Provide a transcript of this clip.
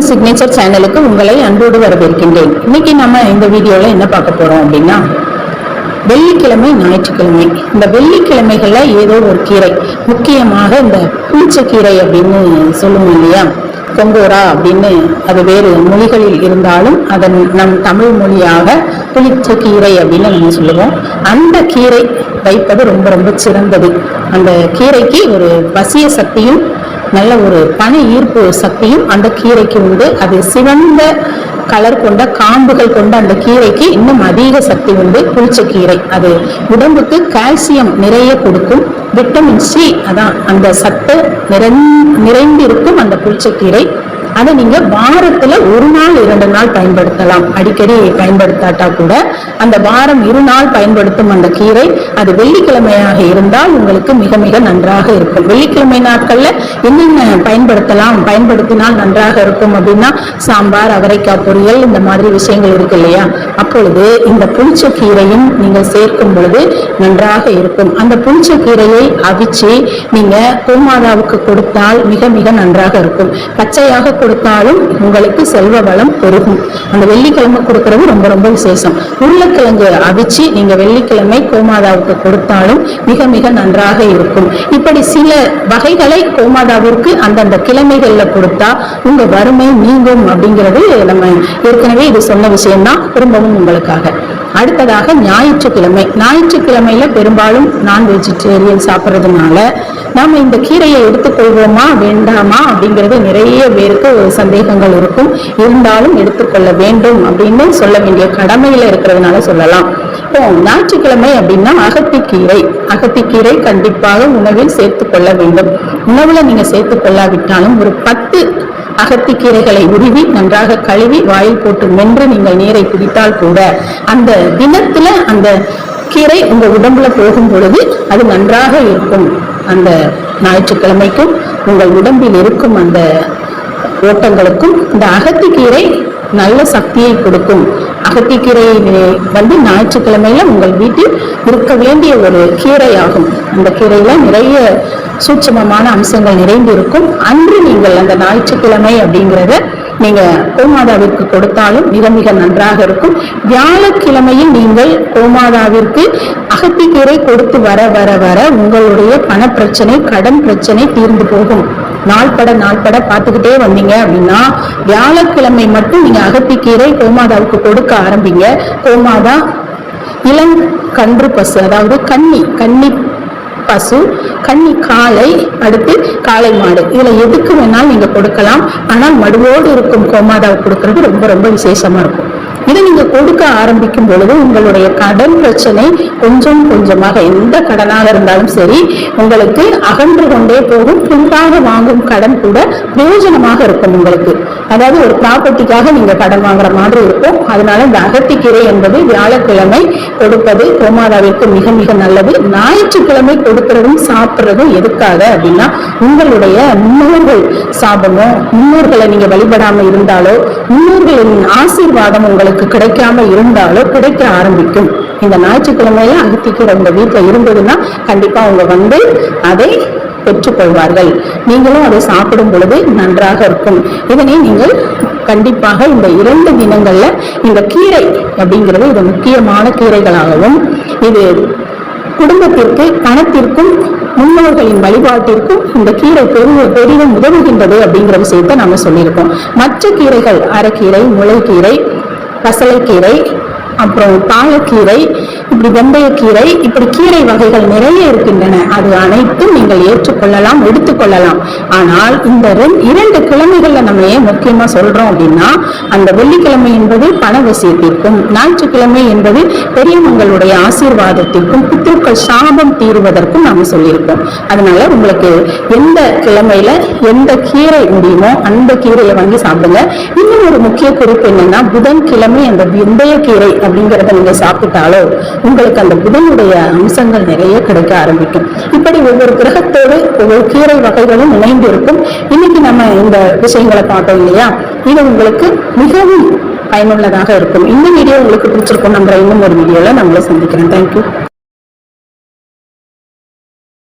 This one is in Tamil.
சிக்னேச்சர் சேனலுக்கு உங்களை அன்போடு வரவேற்கின்றேன். இன்னைக்கு நம்ம இந்த வீடியோவில் என்ன பார்க்க போகிறோம் அப்படின்னா வெள்ளிக்கிழமை ஞாயிற்றுக்கிழமை. இந்த வெள்ளிக்கிழமைகளில் ஏதோ ஒரு கீரை. முக்கியமாக இந்த புளிச்சக்கீரை அப்படின்னு சொல்லுவோம் இல்லையா? கொங்கோரா அப்படின்னு அது வேறு மொழிகளில் இருந்தாலும் அதன் நம் தமிழ் மொழியாக புளிச்சக்கீரை அப்படின்னு நம்ம சொல்லுவோம். அந்த கீரை வைப்பது ரொம்ப ரொம்ப சிறந்தது. அந்த கீரைக்கு ஒரு வசிய சக்தியும் நல்ல ஒரு பண ஈர்ப்பு சக்தியும் அந்த கீரைக்கு உண்டு. அது சிவந்த கலர் கொண்ட காம்புகள் கொண்ட அந்த கீரைக்கு இன்னும் அதிக சக்தி உண்டு. புளிச்சக்கீரை அது உடம்புக்கு கால்சியம் நிறைய கொடுக்கும். விட்டமின் சி அதான் அந்த சத்து நிறைந் நிறைந்திருக்கும் அந்த புளிச்சக்கீரை அதை நீங்க வாரத்துல ஒரு நாள் இரண்டு நாள் பயன்படுத்தலாம். அடிக்கடி பயன்படுத்தாட்டா கூட அந்த வாரம் இரு நாள் பயன்படுத்தும் அந்த கீரை அது வெள்ளிக்கிழமையாக இருந்தால் உங்களுக்கு மிக மிக நன்றாக இருக்கும். வெள்ளிக்கிழமை நாட்கள்ல என்னென்ன பயன்படுத்தலாம்? பயன்படுத்தினால் நன்றாக இருக்கும் அப்படின்னா சாம்பார் அவரைக்காய் பொரியல் இந்த மாதிரி விஷயங்கள் இருக்கு இல்லையா? அப்பொழுது இந்த புளிச்ச கீரையும் நீங்கள் சேர்க்கும் பொழுது நன்றாக இருக்கும். அந்த புளிச்ச கீரையை அவிச்சு நீங்க கோமாதாவுக்கு கொடுத்தால் மிக மிக நன்றாக இருக்கும். பச்சையாக கொடு கொடுத்தாலும் உங்களுக்கு செல்வ வளம் பெருகும். அந்த வெள்ளிக்கிழமை கொடுக்கறது ரொம்ப ரொம்ப விசேஷம். உருளைக்கிழங்கு அவிச்சு நீங்க வெள்ளிக்கிழமை கோமாதாவுக்கு கொடுத்தாலும் மிக மிக நன்றாக இருக்கும். இப்படி சில வகைகளை கோமாதாவிற்கு அந்தந்த கிழமைகள்ல கொடுத்தா உங்க வறுமை நீங்கும் அப்படிங்கிறது நம்ம ஏற்கனவே இது சொன்ன விஷயம்தான். திரும்பவும் உங்களுக்காக. அடுத்ததாக ஞாயிற்றுக்கிழமை. ஞாயிற்றுக்கிழமையில பெரும்பாலும் நான் வெஜிடேரியன் சாப்பிட்றதுனால நாம இந்த கீரையை எடுத்துக்கொள்வோமா வேண்டாமா அப்படிங்கிறது நிறைய பேருக்கு ஒரு சந்தேகங்கள் இருக்கும். இருந்தாலும் எடுத்துக்கொள்ள வேண்டும் அப்படின்னு சொல்ல வேண்டிய கடமையில இருக்கிறதுனால சொல்லலாம். இப்போ ஞாயிற்றுக்கிழமை அப்படின்னா அகத்திக்கீரை. அகத்திக்கீரை கண்டிப்பாக உணவில் சேர்த்து கொள்ள வேண்டும். உணவுல நீங்க சேர்த்து கொள்ளாவிட்டாலும் ஒரு பத்து அகத்திக்கீரைகளை உருவி நன்றாக கழுவி வாயில் போட்டு மென்று நீங்கள் நீரை குடித்தால் கூட அந்த தினத்துல அந்த கீரை உங்க உடம்புல போகும் பொழுது அது நன்றாக இருக்கும். அந்த ஞாயிற்றுக்கிழமைக்கும் உங்கள் உடம்பில் இருக்கும் அந்த ஓட்டங்களுக்கும் இந்த அகத்திக்கீரை நல்ல சக்தியை கொடுக்கும். அகத்திக்கீரை வந்து ஞாயிற்றுக்கிழமையில உங்கள் வீட்டில் இருக்க வேண்டிய ஒரு கீரை ஆகும் அந்த கீரையில நிறைய சூட்சமமான அம்சங்கள் நிறைந்து இருக்கும் அன்று நீங்கள் அந்த ஞாயிற்றுக்கிழமை அப்படிங்கிறத நீங்க கோமாதாவிற்கு கொடுத்தாலும் மிக மிக நன்றாக இருக்கும். வியாழக்கிழமையில் நீங்கள் கோமாதாவிற்கு அகத்திக்கீரை கொடுத்து வர வர வர உங்களுடைய பண பிரச்சனை கடன் பிரச்சனை தீர்ந்து போகும். நாள்பட நாள்பட பார்த்துக்கிட்டே வந்தீங்க அப்படின்னா வியாழக்கிழமை மட்டும் நீங்க அகத்திக்கீரை கோமாதாவுக்கு கொடுக்க ஆரம்பிங்க. கோமாதா இளம் கன்று பசு அதாவது கன்னி கன்னி பசு கன்னி காளை அடுத்து காளை மாடு. இதுல எதுக்கு வேணாலும் நீங்க கொடுக்கலாம். ஆனால் மடுவோடு இருக்கும் கோமாதாவை கொடுக்கறது ரொம்ப ரொம்ப விசேஷமா இருக்கும். இதை நீங்க கொடுக்க ஆரம்பிக்கும் பொழுது உங்களுடைய கடன் பிரச்சனை கொஞ்சம் கொஞ்சமாக எந்த கடனாக இருந்தாலும் சரி உங்களுக்கு அகன்று கொண்டே போகும். புதிதாக வாங்கும் கடன் கூட பிரயோஜனமாக இருக்கும் உங்களுக்கு. அதாவது ஒரு ப்ராப்பர்ட்டிக்காக நீங்க கடன் வாங்குற மாதிரி இருக்கும். அதனால இந்த அகத்திக்கீரை என்பது வியாழக்கிழமை கொடுப்பது கோமாதாவிற்கு மிக மிக நல்லது. ஞாயிற்றுக்கிழமை கொடுக்கறதும் சாப்பிட்றதும் எதுக்காக அப்படின்னா உங்களுடைய முன்னோர்கள் சாபமோ முன்னோர்களை நீங்க வழிபடாம இருந்தாலோ முன்னோர்களின் ஆசீர்வாதம் உங்களுக்கு கிடைக்காம இருந்தாலோ கிடைக்க ஆரம்பிக்கும். இந்த ஞாயிற்றுக்கிழமையில அகத்திக்கீரை உங்க வீட்டில் இருந்ததுன்னா கண்டிப்பா அவங்க வந்து அதை பெற்றுக்கொள்வார்கள். நீங்களும் அதை சாப்பிடும் பொழுது நன்றாக இருக்கும். இதனை நீங்கள் கண்டிப்பாக இந்த இரண்டு தினங்கள்ல இந்த கீரை அப்படிங்கிறது இது முக்கியமான கீரைகளாகவும் இது குடும்பத்திற்கு பணத்திற்கும் முன்னோர்களின் வழிபாட்டிற்கும் இந்த கீரை பெரிய பெரிதும் உதவுகின்றது அப்படிங்கிற விஷயத்தை நாம சொல்லியிருக்கோம். மற்ற கீரைகள் அரைக்கீரை முளைக்கீரை பசலைக்கீரை அப்புறம் பாலக்கீரை இப்படி வெந்தயக்கீரை இப்படி கீரை வகைகள் நிறைய இருக்கின்றன. அது அனைத்தும் நீங்கள் ஏற்றுக்கொள்ளலாம் எடுத்துக்கொள்ளலாம். ஆனால் இந்த இரண்டு கிழமைகள்ல நம்ம ஏன் முக்கியமா சொல்றோம் அப்படின்னா அந்த வெள்ளிக்கிழமை என்பது பண விஷயத்திற்கும் ஞாயிற்றுக்கிழமை என்பது பெரியவங்களுடைய ஆசீர்வாதத்திற்கும் பித்ருக்கள் சாபம் தீருவதற்கும் நாம சொல்லியிருக்கோம். அதனால உங்களுக்கு எந்த கிழமையில எந்த கீரை முடியுமோ அந்த கீரையை வாங்கி சாப்பிடுங்க. இன்னும் ஒரு முக்கிய குறிப்பு என்னன்னா புதன் கிழமை அந்த வெந்தய கீரை அப்படிங்கிறத நீங்க சாப்பிட்டாலோ உங்களுக்கு அந்த புதனுடைய அம்சங்கள் நிறைய கிடைக்க ஆரம்பிக்கும். இப்படி ஒவ்வொரு கிரகத்தோடு ஒவ்வொரு கீரை வகைகளும் இணைந்து இருக்கும் இன்னைக்கு நம்ம இந்த விஷயங்களை பார்த்தோம் இல்லையா? இது உங்களுக்கு மிகவும் பயனுள்ளதாக இருக்கும். இந்த வீடியோ உங்களுக்கு பிடிச்சிருக்கும் நம்ம இன்னும் ஒரு வீடியோல நம்மளை சந்திக்கிறேன். தேங்க்யூ